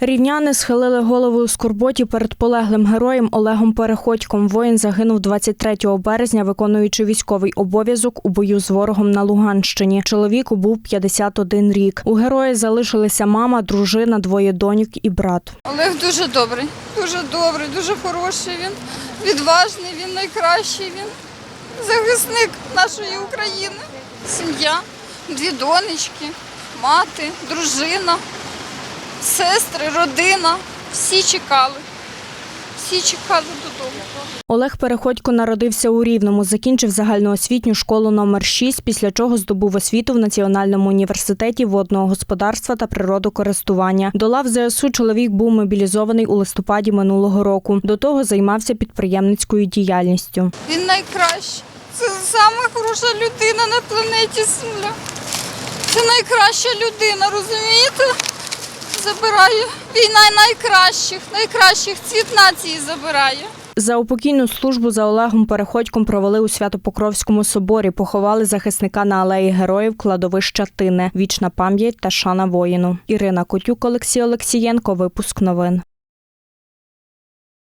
Рівняни схилили голову у скорботі перед полеглим героєм Олегом Переходьком. Воїн загинув 23 березня, виконуючи військовий обов'язок у бою з ворогом на Луганщині. Чоловіку був 51 рік. У героя залишилися мама, дружина, двоє доньок і брат. Олег дуже добрий, дуже добрий, дуже хороший він, відважний, він найкращий, він захисник нашої України. Сім'я, дві донечки, мати, дружина, сестри, родина. Всі чекали. Всі чекали додому. Олег Переходько народився у Рівному, закінчив загальноосвітню школу номер 6, після чого здобув освіту в Національному університеті водного господарства та природокористування. До лав ЗСУ чоловік був мобілізований у листопаді минулого року. До того займався підприємницькою діяльністю. Він найкращий. Це сама хороша людина на планеті Земля. Це найкраща людина, розумієте? Забирає. Війна найкращих, найкращих цвіт нації забирає. За упокійну службу за Олегом Переходьком провели у Свято-Покровському соборі. Поховали захисника на алеї героїв кладовища Тине. Вічна пам'ять та шана воїну. Ірина Котюк, Олексій Олексієнко. Випуск новин.